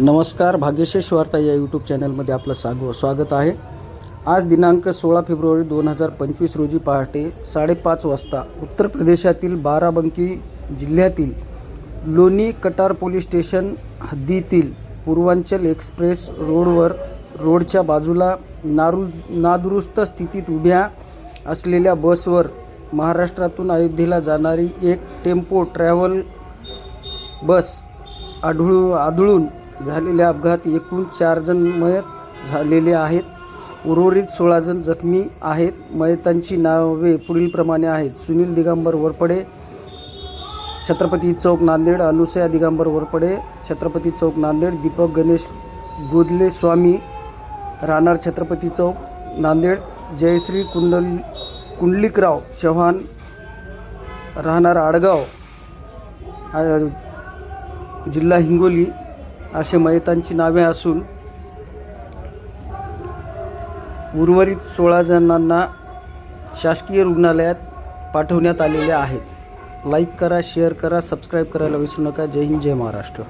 नमस्कार भाग्यशेष वार्ता या यूट्यूब चॅनलमध्ये आपलं साग स्वागत आहे. आज दिनांक सोळा फेब्रुवारी दोन हजार पंचवीस रोजी पहाटे साडेपाच वाजता उत्तर प्रदेशातील बाराबंकी जिल्ह्यातील लोणी कटार पोलीस स्टेशन हद्दीतील पूर्वांचल एक्सप्रेस रोडवर रोडच्या बाजूला नारू नादुरुस्त स्थितीत उभ्या असलेल्या बसवर महाराष्ट्रातून अयोध्येला जाणारी एक टेम्पो ट्रॅव्हल बस आढळू आढळून झालेल्या अपघात एकूण चार जण मयत झालेले आहेत. उर्वरित सोळा जण जखमी आहेत. मयतांची नावे पुढीलप्रमाणे आहेत. सुनील दिगंबर वरपडे छत्रपती चौक नांदेड अनुसया दिगंबर वरपडे छत्रपती चौक नांदेड दीपक गणेश गोदले स्वामी राहणार छत्रपती चौक नांदेड जयश्री कुंडल कुंडलिकराव चव्हाण राहणार आडगाव जिल्हा हिंगोली असे मयतांची नावे असून उर्वरित सोळा जणांना शासकीय रुग्णालयात पाठवण्यात आलेले आहेत. लाईक करा शेअर करा सबस्क्राईब करायला विसरू नका. जय हिंद जय महाराष्ट्र.